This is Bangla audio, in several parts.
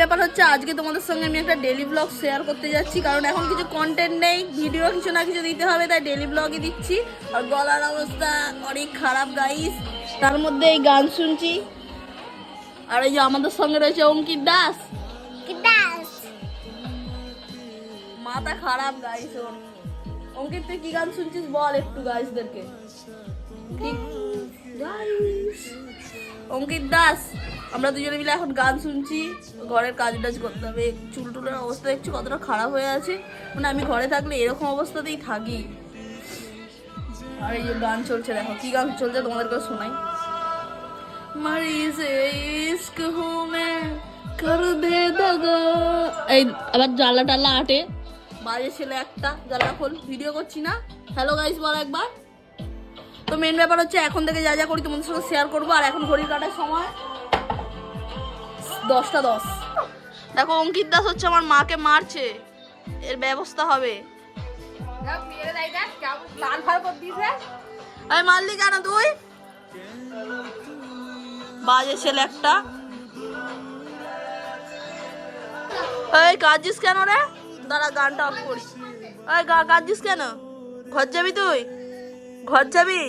ব্যাপার হচ্ছে আজকে তোমাদের সঙ্গে আমি একটা ডেলি ব্লগ শেয়ার করতে যাচ্ছি কারণ এখন কিছু কন্টেন্ট নেই ভিডিও কিছু না কিছু দিতে হবে তাই ডেলি ব্লগই দিচ্ছি। আর গলার অবস্থা অনেক খারাপ গাইস তার মধ্যে এই গান শুনছি। আর এই যে আমাদের সঙ্গে রয়েছে অঙ্কিত দাস। মাথা খারাপ গাইস ওর। অঙ্কিত তুই কি গান শুনছিস? বল একটু গাইসদেরকে গাইস অঙ্কিত দাস। আমরা দুজনে মিলে এখন গান শুনছি, ঘরের কাজ টাজ করতে হবে চুল টুলের অবস্থা দেখছি কতটা খারাপ হয়ে আছে। মানে আমি ঘরে থাকলে এরকম অবস্থাতেই থাকি। আর এই যে গান চলছে, দেখো কি গান চলছে তোমাদেরকে শোনাই। এই, আবার টালা আটে। ছেলে একটা ভিডিও করছি না। হ্যালো গাইস বল একবার। তো মেন ব্যাপার হচ্ছে এখন থেকে যা যা করি তোমাদের সঙ্গে শেয়ার করব, আর এখন ঘড়ি কাটার সময়। দশটা দশ। দেখো, অঙ্কিত দাস হচ্ছে আমার মাকে মারছে। এর ব্যবস্থা হবে। আমি মারলি কেন তুই? বাজে ছেলে একটা। এই, কাঁদছিস কেন রে? দাঁড়া, গানটা অফ করি। এই কাঁদছিস কেন? ঘর যাবি তুই? ঘর যাবি?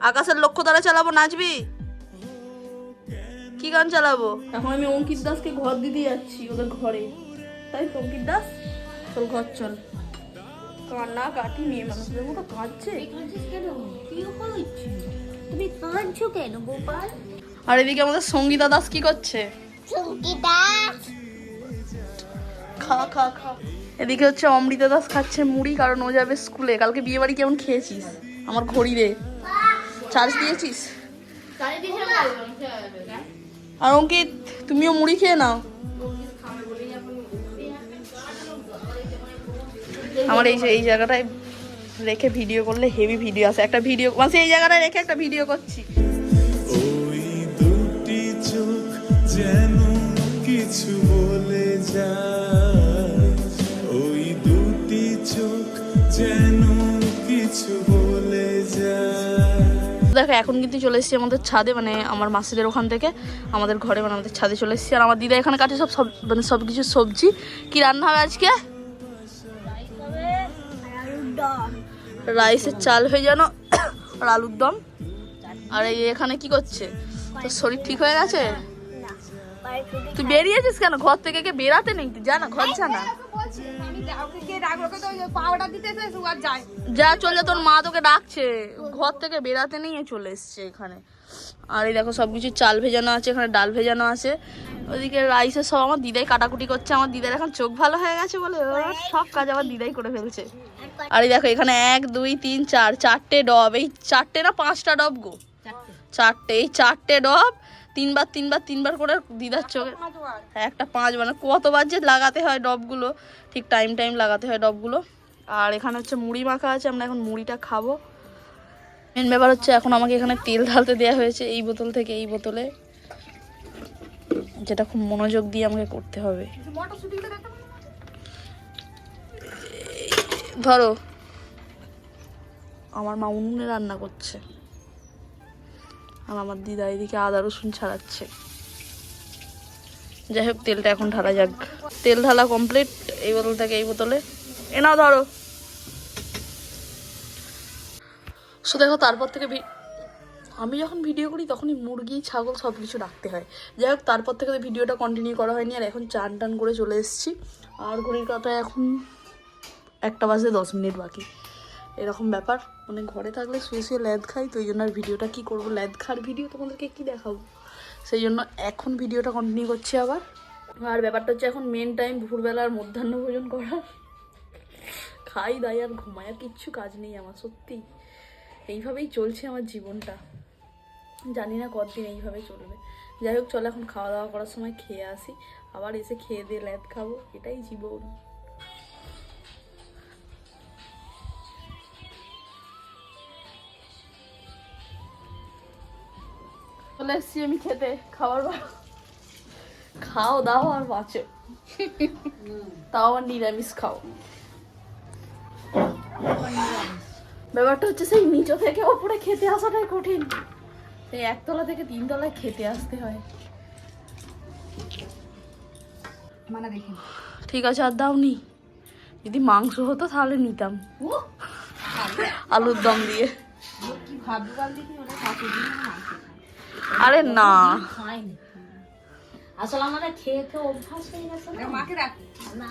আকাশের লক্ষ্য দ্বারা চালাবো, নাচবি? কি গান চালাবো? এখন আমি অঙ্কিত দাসকে ঘর দিতে যাচ্ছি ওদের ঘরে। তাই তো অঙ্কিত দাস? চল ঘর চল। কান্না কাটি মেয়ে মানুষদের মতো কাঁদছে। তুমি কাঁদছো কেন গোপাল? আর এদিকে আমাদের সঙ্গীতা দাস কি করছে? খা খা খা। এদিকে হচ্ছে অমৃতা দাস খাচ্ছে মুড়ি কারণ ও যাবে স্কুলে। কালকে বিয়ে বাড়ি কেমন খেয়েছিস? আমার ঘড়ি রে চার্জ দিয়েছিস আর অঙ্কিত তুমিও মুড়ি খেয়ে নাও। আমার এই যে এই জায়গাটায় রেখে ভিডিও করলে হেভি ভিডিও আসে একটা ভিডিও মানে এই জায়গাটায় রেখে একটা ভিডিও করছি। ওই দুটি চোখ যেন কিছু বলে যায়। ওই দুটি চোখ যেন কিছু বলে এখন কিন্তু চলে এসেছি আমাদের ছাদে মানে আমার মাসিদের ওখান থেকে, আমাদের ঘরে মানে আমাদের ছাদে চলে এসেছি। আর আমার দিদা এখানে কাটে সব সব মানে সব কিছু সবজি। কি রান্না হবে আজকে? রাইসের চাল হয়ে যেন, আর আলুর দম। আর এখানে কি করছে? তোর শরীর ঠিক হয়ে গেছে? তুই বেরিয়েছিস কেন? ঘর থেকে কে বেরাতে নেই? তুই যা না ঘর যা না। যা চলে তোর মা তোকে ডাকছে। ঘর থেকে বেরাতে নিয়ে চলে এসছে এখানে। আর এই দেখো সবকিছু চাল ভেজানো আছে এখানে ডাল ভেজানো আছে। ওদিকে রাইসের সব আমার দিদাই কাটাকুটি করছে। আমার দিদার এখন চোখ ভালো হয়ে গেছে বলে সব কাজ আমার দিদাই করে ফেলছে। আর এই দেখো এখানে এক দুই তিন চার চারটে ডব। এই চারটে না পাঁচটা ডব গো? চারটে এই চারটে ডব তিনবার তিনবার তিনবার করে দিদার চোখে হ্যাঁ, একটা পাঁচ মানে কতবার যে লাগাতে হয় ডবগুলো ঠিক টাইম টাইম লাগাতে হয় ডবগুলো। আর এখানে হচ্ছে মুড়ি মাখা আছে আমরা এখন মুড়িটা খাব। মেন ব্যাপার হচ্ছে এখন আমাকে এখানে তেল ঢালতে দেওয়া হয়েছে এই বোতল থেকে এই বোতলে। যেটা খুব মনোযোগ দিয়ে আমাকে করতে হবে। ধরো। আমার মা উনুনে রান্না করছে। আর আমার দিদা এদিকে আদা রসুন ছাড়াচ্ছে। যাই হোক, তেলটা এখন ঢালা যাক। তেল ঢালা কমপ্লিট এই বোতল থেকে এই বোতলে। এ নাও, ধরো। সো দেখো, তারপর থেকে আমি যখন ভিডিও করি, তখনই মুরগি, ছাগল সব কিছু রাখতে হয়। যাই হোক, তারপর থেকে তো ভিডিওটা কন্টিনিউ করা হয়নি, আর এখন চান টান করে চলে এসেছি। আর ঘড়ির কাটায় এখন একটা বাজে দশ মিনিট বাকি। এরকম ব্যাপার। মানে ঘরে থাকলে শুয়ে শুয়ে ল্যাদ খাই, তো এই জন্য আর ভিডিওটা কী করব? ল্যাদ খার ভিডিও তোমাদেরকে কী দেখাবো? সেই জন্য এখন ভিডিওটা কন্টিনিউ করছি আবার। আর ব্যাপারটা হচ্ছে এখন মেন টাইম দুপুরবেলার মধ্যাহ্ন ভোজন করার। খাই, দাই আর ঘুমাই, আর কিচ্ছু কাজ নেই আমার, সত্যি। এইভাবেই চলছে আমার জীবনটা। জানি না কতদিন এইভাবে চলবে। যাই হোক, চলো এখন খাওয়া দাওয়া করার সময় খেয়ে আসি। আবার এসে খেয়ে দিয়ে ল্যাদ খাব, এটাই জীবন। চলে এসছি আমি খেতে খাবার খাও দাও আর বাঁচো। তাও আবার নিরামিষ খাও। ব্যাপারটা হচ্ছে সেই নিচে থেকে ওপরে খেতে আসাটাই কঠিন। সেই একতলা থেকে তিনতলায় খেতে আসতে হয়। মানা দেখে। ঠিক আছে আর দাও দাওনি। যদি মাংস হতো তাহলে নিতাম। আলুর দম দিয়ে। কি ভাববে বল দেখি ওরা খায়। আরে না। আসলে আমাদের খেয়ে খেয়ে অভ্যাস হয়ে না।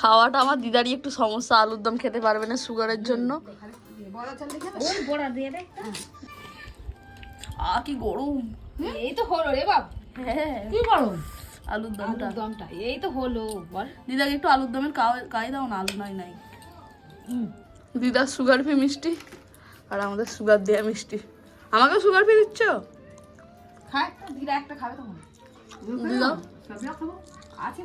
খাওয়াটা আমার দিদারই একটু সমস্যা আলুর দম খেতে পারবে না সুগারের জন্য। বড় চাল দেখে ওই বড়া দিয়ে দেখ আ কি গরম। এই তো হলো রে বাপ। হ্যাঁ। কি গরম? আলুর দমটা। আলুর দমটা। এই তো হলো বল। দিদাকে একটু আলুর দমের কাই দাও না আলু নাই নাই। দিদার সুগার ফ্রি মিষ্টি আর আমাদের সুগার দেয়া মিষ্টি। আমাকে সুগার ফ্রি দিচ্ছ? খায় দিদা একটা খাবে তখন। দিদা? খাব? আছে?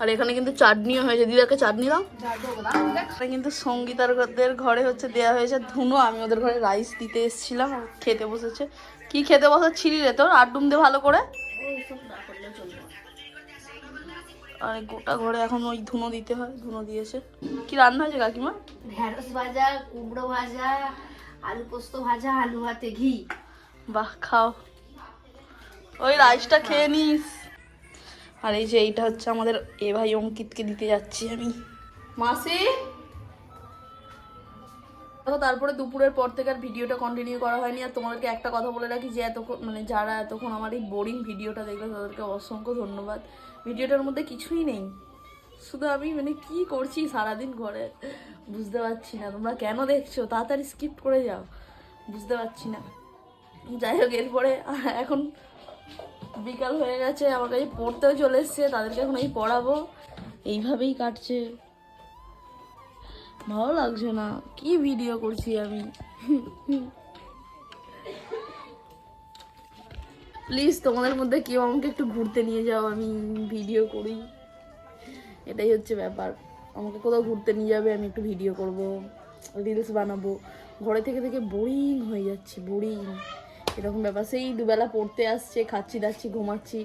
আর এখানে কিন্তু চাটনিও হয়েছে। দিদাকে চাটনি দাও। কিন্তু সঙ্গীতারদের ঘরে হচ্ছে দেয়া হয়েছে ধুনো। আমি ওদের ঘরে রাইস দিতে এসেছিলাম খেতে বসেছে। কি খেতে বসাচ্ছিলি রে তোর? আড্ডুম দে ভালো করে। আর গোটা ঘরে এখন ওই ধুনো দিতে হয় ধুনো দিয়েছে কি রান্না হয়েছে কাকিমা? ঢেঁড়স ভাজা কুমড়ো ভাজা আলু পোস্ত ভাজা আলু হাতে ঘি। বাহ খাও। ওই রাইসটা খেয়ে নিস। আর এই যে এইটা হচ্ছে আমাদের এ ভাই অঙ্কিতকে দিতে যাচ্ছি আমি। মাসি? দেখো তারপরে দুপুরের পর থেকে আর ভিডিওটা কন্টিনিউ করা হয়নি। আর তোমাদেরকে একটা কথা বলে রাখি যে এতক্ষণ মানে যারা এতক্ষণ আমার এই বোরিং ভিডিওটা দেখল তাদেরকে অসংখ্য ধন্যবাদ। ভিডিওটার মধ্যে কিছুই নেই। শুধু আমি মানে কি করছি সারাদিন ঘরে? বুঝতে পারছি না। তোমরা কেন দেখছ? তাড়াতাড়ি স্কিপ করে যাও। বুঝতে পারছি না। যাই হোক, এরপরে এখন বিকাল হয়ে গেছে। আমার কাছে পড়তেও চলে এসছে। তাদেরকে এখন এই পড়াবো। এইভাবেই কাটছে। ভালো লাগছে না। কি ভিডিও করছি আমি? প্লিজ তোমাদের মধ্যে কেউ আমাকে একটু ঘুরতে নিয়ে যাও, আমি ভিডিও করি। এটাই হচ্ছে ব্যাপার। আমাকে কোথাও ঘুরতে নিয়ে যাবে, আমি একটু ভিডিও করব রিলস বানাবো। ঘরে থেকে থেকে বোরিং হয়ে যাচ্ছি বোরিং এরকম ব্যাপার। সেই দুবেলা পড়তে আসছে, খাচ্ছি, দাচ্ছি, ঘুমাচ্ছি।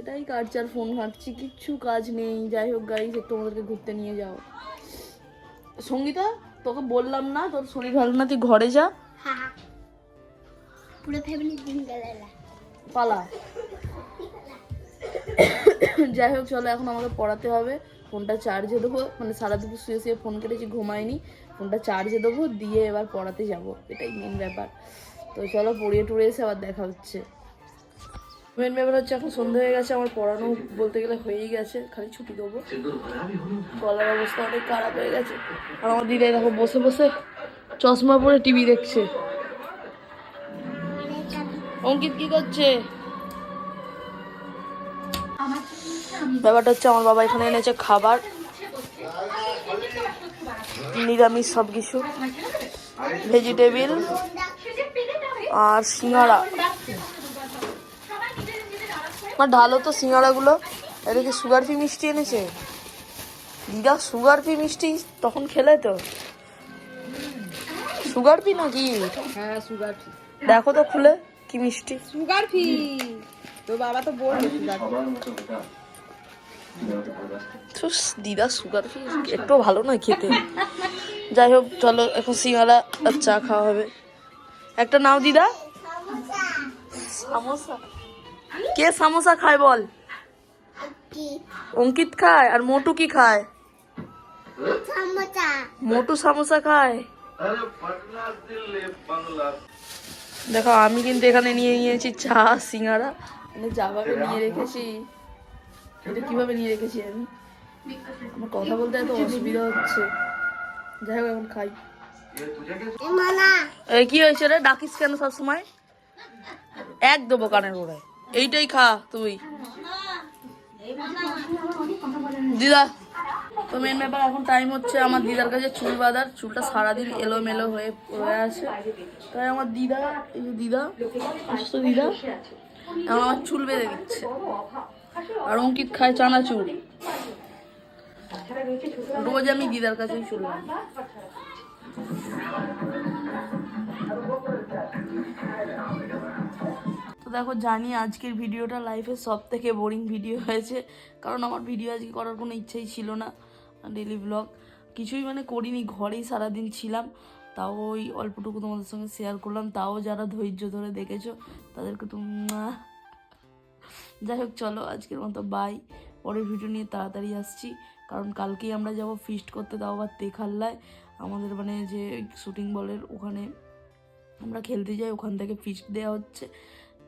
এটাই কাটছি আর ফোন ঘাঁটছি, কিচ্ছু কাজ নেই। যাই হোক গাইজ একটু আমাদেরকে ঘুরতে নিয়ে যাও। সঙ্গীতা, তোকে বললাম না, তোর শরীর ভালো না তুই ঘরে যা পুরো ফ্যামিলি দিন গেল পালা। যাই হোক, চলো এখন আমাকে পড়াতে হবে। ফোনটা চার্জে দেবো। মানে সারা দুপুর শুয়ে শুয়ে ফোন কেটেছি ঘুমাইনি ফোনটা চার্জে দেবো, দিয়ে এবার পড়াতে যাব। এটাই মেন ব্যাপার। তো চলো, পড়িয়ে টুড়ে এসে আবার দেখা হচ্ছে। মেন ব্যাপার হচ্ছে, এখন সন্ধ্যা হয়ে গেছে, আমার পড়ানো বলতে গেলে হয়েই গেছে। খালি ছুটি দেবো। গলার অবস্থা অনেক খারাপ হয়ে গেছে। আর আমার দিদাই দেখো, বসে বসে চশমা পরে টিভি দেখছে। অঙ্কিত কি করছে? ব্যাপারটা হচ্ছে আমার বাবা এখানে এনেছে খাবার নিরামিষ সব কিছু ভেজিটেবিল আর সিঙ্গাড়া আমার ঢালো তো সিঙ্গাড়াগুলো এটা কি সুগার ফ্রি মিষ্টি এনেছে। দিদা সুগার ফ্রি মিষ্টি তখন খেলে তো? সুগার ফ্রি নাকি? হ্যাঁ সুগার দেখো তো খুলে। কি মিষ্টি? সুগার ফ্রি তো বাবা তো সুগার দিদা সুগার ফ্রি একটু ভালো নয় খেতে। যাই হোক চলো এখন সিঙ্গারা আর চা খাওয়া হবে। একটা নাও দিদা। সামোসা। কে সামোসা খায় বল? অঙ্কিত খায় আর মোটু কি খায়? মোটু সামোসা খায়। দেখো, আমি কিন্তু এখানে নিয়ে নিয়েছি চা, সিঙ্গারা। মানে যাভাবে নিয়ে রেখেছি। এটা কীভাবে নিয়ে রেখেছি আমি? আমার কথা বলতে এত অসুবিধা হচ্ছে। যাই হোক, এখন খাই। কি হয়েছে রে? ডাকিস কেন সবসময়? এক দেবো কানের গোড়ায়। এইটাই খা, তুই। দিদা তো মেন ব্যাপার এখন টাইম হচ্ছে আমার দিদার কাছে চুল বাঁধার। চুলটা সারাদিন এলোমেলো হয়ে পড়ে আছে। তাই আমার দিদা, এই দিদা আসতো দিদা আমার চুল বেঁধে দিচ্ছে। আর অঙ্কিত খায় চানা চুল। রোজ আমি দিদার কাছেই চুল তো দেখো, জানি আজকের ভিডিওটা লাইফের সব থেকে বোরিং ভিডিও হয়েছে। কারণ আমার ভিডিও আজকে করার কোনো ইচ্ছাই ছিল না। ডেলি ব্লগ কিছুই মানে করিনি, ঘরেই সারাদিন ছিলাম। তাও ওই অল্পটুকু তোমাদের সঙ্গে শেয়ার করলাম। তাও যারা ধৈর্য ধরে দেখেছ, তাদেরকে তো যাই হোক, চলো আজকের মতো বাই পরের ভিডিও নিয়ে তাড়াতাড়ি আসছি। কারণ কালকেই আমরা যাব ফিস্ট করতে, তাও আবার তেখাল্লায়। আমাদের মানে যে শুটিং বলের ওখানে আমরা খেলতে যাই, ওখান থেকে ফিস্ট দেওয়া হচ্ছে।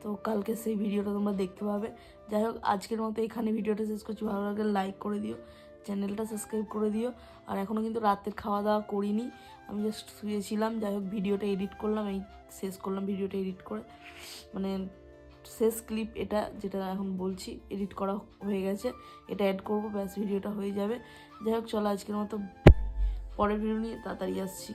তো কালকে সেই ভিডিওটা তোমরা দেখতে পাবে। যাই হোক, আজকের মতো এখানে ভিডিওটা শেষ করছি। ভালো লাগলে লাইক করে দিও। চ্যানেলটা সাবস্ক্রাইব করে দিও। আর এখনও কিন্তু রাতের খাওয়া দাওয়া করিনি। আমি জাস্ট শুয়েছিলাম, যাই হোক ভিডিওটা এডিট করলাম, এই শেষ করলাম ভিডিওটা এডিট করে। মানে শেষ ক্লিপ এটা, যেটা এখন বলছি এডিট করা হয়ে গেছে। এটা অ্যাড করব, ব্যাস ভিডিওটা হয়ে যাবে। যাই হোক, চলো আজকের মতো, পরের ভিডিও নিয়ে তাড়াতাড়ি আসছি।